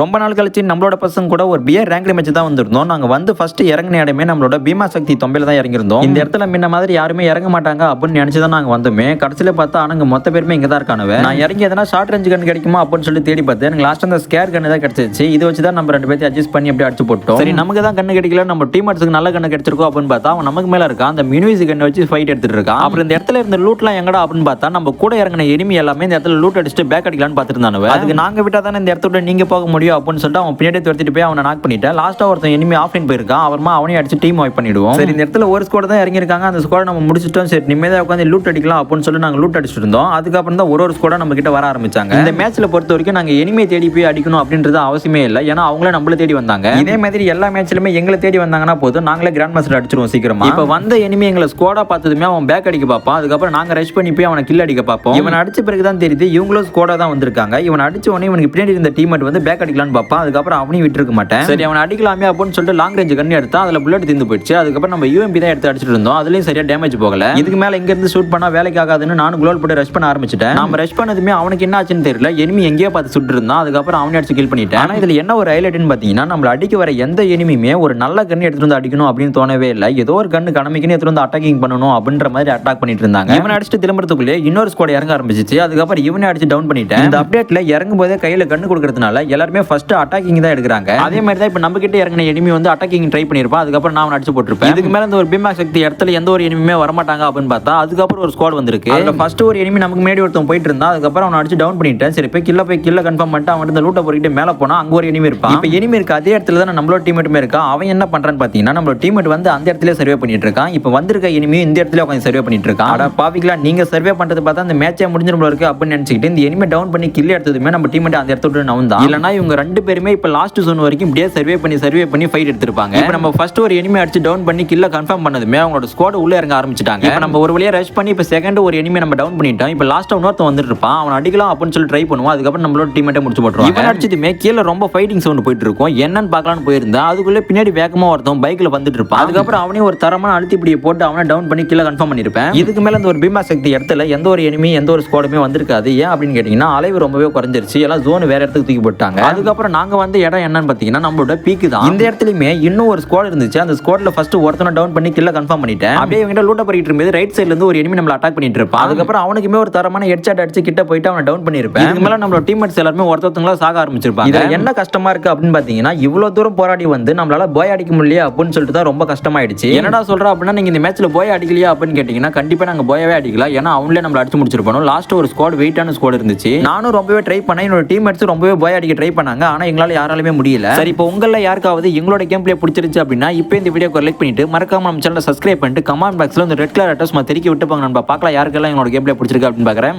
ரொம்ப நாள் கழிச்சு நம்மளோட பசங்க கூட ஒரு பியர் ரேங்க் மேட்ச் தான் வந்திருந்தோம். நாங்கள் வந்து ஃபர்ஸ்ட் இறங்கின இடமே நம்மளோட பீமா சக்தி தொம்பையில் தான் இறங்கியிருந்தோம். இந்த இடத்துல முன்ன மாதிரி யாருமே இறங்க மாட்டாங்க அப்படின்னு நினச்சி தான் நாங்கள் வந்தோமே. கடைசியில் பார்த்தா ஆனாங்க மொத்த பேருமே இங்கே தான் இருக்கானுவ. நான் இறங்கி எதனா ஷார்ட் ரேஞ்ச் கன் கிடைக்குமா அப்படின்னு சொல்லி தேடி பார்த்தேன். எனக்கு லாஸ்ட் அந்த ஸ்கேர் கண்ணு தான் கிடைச்சிச்சு. இதை வச்சு தான் நம்ம ரெண்டு பேர்த்தையும் அட்ஜஸ்ட் பண்ணி அப்படியே அடிச்சு போட்டோம். சரி நமக்கு தான் கண்ணு கிடைக்கல. நம்ம டீம் நல்ல கண்ணு கிடைச்சிருக்கோம் அப்படின்னு பார்த்தா அவன் நமக்கு மேலே இருக்கான். அந்த மினிவிசி கண்ணை வச்சு ஃபைட் எடுத்துட்டு இருக்கான். அப்புறம் இந்த இடத்துல இருந்த லூட்லாம் எங்கடா அப்படின்னு பார்த்தா நம்ம கூட இறங்கின எனிமி எல்லாமே இந்த இடத்துல லூட் அடிச்சுட்டு பேக் அடிக்கலான்னு பார்த்துட்டு அதுக்கு நாங்கள் விட்டால் தானே இந்த இடத்துல நீங்கள் போக முடியும்? அப்படின்னு சொல்லிட்டு அவன் பின்னாடி துரத்திட்டு போய் அவனை நாக் பண்ணிட்டேன். லாஸ்டா ஒருத்தன் எனிமி ஆஃப்லைன் போயிருக்கான். அப்புறமா அவனையும் அடிச்சு டீம் வைப் பண்ணிடுவோம். சரி இந்த இடத்துல ஒரு ஸ்கோர் தான் இறங்கியிருக்காங்க. அந்த ஸ்கோர் நம்ம முடிச்சிட்டோம். சரி நிம்மதியா உட்காந்து லூட் அடிக்கலாம் அப்படின்னு சொல்லி நாங்க லூட் அடிச்சிட்டு இருந்தோம். அதுக்கப்புறம் தான் ஒரு ஒரு ஸ்கோட நம்ம கிட்ட வர ஆரம்பிச்சாங்க. இந்த மேட்ச்ல பொறுத்த வரைக்கும் நாங்க எனிமையை தேடி போய் அடிக்கணும் அப்படின்றது அவசியமே இல்லை. ஏன்னா அவங்களே நம்மள தேடி வந்தாங்க. இதே மாதிரி எல்லா மேட்ச்லயுமே எங்களை தேடி வந்தாங்கன்னா போதும். நாங்களே கிராண்ட் மாஸ்டர் அடிச்சிருவோம் சீக்கிரமா. இப்போ வந்த எனிமி எங்களை ஸ்கோடா பார்த்ததுமே அவன் பேக் அடிக்க பார்ப்பான். அதுக்கப்புறம் நாங்க ரஷ் பண்ணி போய் அவனை கில் அடிக்க பார்ப்போம். இவன் அடிச்ச பிறகு தான் தெரியுது. இவங்களும் ஸ்கோடா தான் வந்திருக்காங்க. இவன் அடிச்ச உடனே இவனுக்கு பின்னாடி இருந்த டீமேட் வந்து பேக் அடிக்கலான்னு பார்ப்பான். அதுக்கப்புறம் அவனையும் விட்டுருக்க மாட்டேன். சரி அவனை அடிக்கலாமே அப்படின்னு சொல்லிட்டு லாங் ரேஞ்ச் கண்ணி எடுத்தா அதில் புல்லட் தீர்ந்து போயிடுச்சு. அதுக்கப்புறம் நம்ம யூஎம்பி தான் எடுத்து அடிச்சிட்டு இருந்தோம். அதுலேயும் சரியா டேமேஜ் போகல. இதுக்கு மேலே இங்கேருந்து ஷூட் பண்ணால் வேலைக்கு ஆகாதுன்னு நானும் குளோல் போட்டு ரஷ் பண்ண ஆரம்பிச்சிட்டேன். நம்ம ரஷ் பண்ணதுமே அவனுக்கு என்ன ஆச்சுன்னு தெரியல. எனிமி எங்கேயோ பார்த்து சுட்டு இருந்தான். அதுக்கப்புறம் அவனே அடிச்சு கில் பண்ணிட்டேன். ஆனால் இதில் என்ன ஒரு ஹைலைட்னு பார்த்தீங்கன்னா நம்மளை அடிக்க வர எந்த எனிமியுமே ஒரு நல்ல கண்ணு எடுத்துட்டு வந்து அடிக்கணும் அப்படின்னு தோணவே இல்லை. ஏதோ ஒரு கண்ணு கடமைக்குன்னு எடுத்துட்டு வந்து அட்டாக்கிங் பண்ணணும் அப்படின்ற மாதிரி அட்டாக் பண்ணிட்டு இருந்தாங்க. இவனை அடிச்சுட்டு திரும்புறதுக்குள்ளே இன்னொரு ஸ்குவாட் இறங்க ஆரம்பிச்சிச்சு. அதுக்கப்புறம் இவனை அடிச்சு டவுன் பண்ணிட்டேன். இந்த அப்டேட்ல இறங்கும் போதே கையில கண்ணு கொடுக்கறதுனால எல்லாருமே ஃபர்ஸ்ட் அட்டாக்கிங் தான் எடுக்கிறாங்க. அதே மாதிரி தான் இப்போ நம்ம கிட்ட இறங்கின எனிமி வந்து அட்டாக்கிங் ட்ரை பண்ணிருப்பான் அதுக்கப்புறம் நான் அடிச்சு போட்டிருப்பேன். இதுக்கு மேல இந்த ஒரு பீமா சக்தி இடத்துல எந்த ஒரு எனிமியுமே வரமாட்டாங்க அப்படின்னு பார்த்தா அதுக்கப்புறம் ஒரு ஸ்குவாட் வந்திருக்கு. அதுல ஃபர்ஸ்ட் ஒரு எனிமி நமக்கு முன்னாடி ஒருத்தன் போயிட்டு இருந்தா அதுக்கப்புறம் அவனை அடிச்சு டவுன் பண்ணிட்டேன். சரி போய் கில்ல போய் கில்ல கன்ஃபார்ம் பண்ணிட்டு அவன் இந்த லூட்டை பொறுக்கிட்டு மேல போனா அங்க ஒரு எனிமி இருப்பான். இப்போ எனிமி இருக்கு அதே இடத்துல தான் நம்மளோட டீமேட்டுமே இருக்கா அவன் என்ன பண்றான்னு பாத்தீங்கன்னா நம்மளோட டீமேட் வந்து அந்த இடத்துல சர்வே பண்ணிட்டு இருக்கான். இப்போ வந்திருக்க எனிமியும் இந்த இடத்துல உட்காந்து சர்வே பண்ணிட்டு இருக்கான். அட பாவிக்கலாம் நீங்க சர்வே பண்றது பார்த்தா அந்த மேட்சே இருக்கு அப்படின்னு நினைச்சிட்டு இந்த எனிமே டவுன் பண்ணி கில் எடுத்ததுமே நம்ம டீமேட் அந்த இடத்த விட்டு நவுந்தான். இல்லனா இவங்க ரெண்டு பேருமே இப்போ லாஸ்ட் ஜோன் வரைக்கும் இப்படியே சர்வே பண்ணி சர்வே பண்ணி ஃபைட் எடுத்திருப்பாங்க. இப்போ நம்ம ஃபர்ஸ்ட் ஒரு எனிமே அடிச்சு டவுன் பண்ணி கில்ல கன்ஃபார்ம் பண்ணதுமே அவங்களோட ஸ்குவாட் உள்ள இறங்க ஆரம்பிச்சிட்டாங்க. இப்போ நம்ம ஒரு வழியா ரஷ் பண்ணி இப்போ செகண்ட் ஒரு எனிமே நம்ம டவுன் பண்ணிட்டோம். இப்போ லாஸ்ட் இன்னொருத்தன் வந்துட்டு இருப்பான். அவன் அடிக்கலாம் அப்படின்னு சொல்லி ட்ரை பண்ணுவோம். அதுக்கப்புறம் நம்மளோட டீமேட்டை முடிச்சு போட்டுருவோம் இவன் அடிச்சதுமே கீழே ரொம்ப ஃபைட்டிங் சவுண்ட் போயிட்டு இருக்கும். என்னன்னு பார்க்கலாம்னு போயிருந்தா அதுக்குள்ளே பின்னாடி வேகமா ஒருத்தன் பைக்ல வந்துட்டு இருப்பான். அதுக்கப்புறம் அவனையும் ஒரு தரமான அழுத்தி பிடியை போட்டு அவனை டவுன் பண்ணி கீழே கன்ஃபார்ம் பண்ணிருப்பேன் இதுக்கு மேல இந்த ஒரு பீமா சக்தி இடத்துல எந்த ஒரு எனிமி எந்த ஒரு ஸ்குவாடுமே வந்திருக்காது. ஏன் அப்படின்னு கேட்டீங்கன்னா அளவு ரொம்பவே குறைஞ்சிருச்சு. எல்லாம் ஜோன் வேற இடத்துக்கு தூக்கி போட்டாங்க. அதுக்கப்புறம் நாங்க வந்த இடம் என்னன்னு பாத்தீங்கன்னா நம்மளோட பீக்கு தான். இந்த இடத்துலயுமே இன்னும் ஒரு ஸ்குவாட் இருந்துச்சு. அந்த ஸ்குவாட்ல ஃபர்ஸ்ட் ஒருத்தனை டவுன் பண்ணி கில்ல கன்ஃபார்ம் பண்ணிட்டேன். அப்படியே இவங்க லூட்ட பண்ணிட்டு இருக்கும்போது ரைட் சைடுல இருந்து ஒரு எனிமி நம்மள அட்டாக் பண்ணிட்டு இருப்பான். அதுக்கப்புறம் அவனுக்குமே ஒரு தரமான ஹெட்ஷாட் அடிச்சு கிட்ட போயிட்டு அவனை டவுன் பண்ணிருப்பேன் இதுக்கு மேல நம்மளோட டீம்மேட்ஸ் எல்லாருமே ஒருத்தவங்களா சாக ஆரம்பிச்சிருப்பாங்க. என்ன கஷ்டமா இருக்கு அப்படின்னு பாத்தீங்கன்னா இவ்வளவு தூரம் போராடி வந்து நம்மளால போய் அடிக்க முடியல அப்படின்னு சொல்லிட்டு தான் ரொம்ப கஷ்டமாயிடுச்சு. என்னடா சொல்ற அப்படின்னா நீங்க இந்த மேட்ச்ல போய் அடிக்கலையா அப்படின்னு கேட்டீங்கன்னா கண்டிப்பா நாங்க போயவே அடிக்கலாம் ஏன்னா அவங்களே நம்மள அடிச்சு முடிச்சிருப்போம் லாஸ்ட் ஒரு ஸ்குவாட் வெயிட்டான ஸ்குவாட் இருந்துச்சு. நானும் ரொம்பவே ட்ரை பண்ணேன். என்னோட டீம்மேட்ஸ் ரொம்பவே போய் அடிக்க ட்ரை பண்ணாங்க. ஆனா எங்களால யாராலுமே முடியல. சரி. இப்போ உங்கள யாருக்காவது எங்களோட கேம் பிளே பிடிச்சிருச்சு அப்படின்னா இப்போ இந்த வீடியோ லைக் பண்ணிட்டு மறக்காம நம்ம சேனலை சப்ஸ்கிரைப் பண்ணிட்டு கமெண்ட் பாக்ஸ்ல இந்த ரெட் கலர் அட்ரஸ் தெரிவிக்க விட்டு போங்க நம்ம பார்க்கலாம் யாருக்கெல்லாம் எங்களோட கேம் பிளே பிடிச்சிருக்கு அப்படின்னு பாக்குறேன்.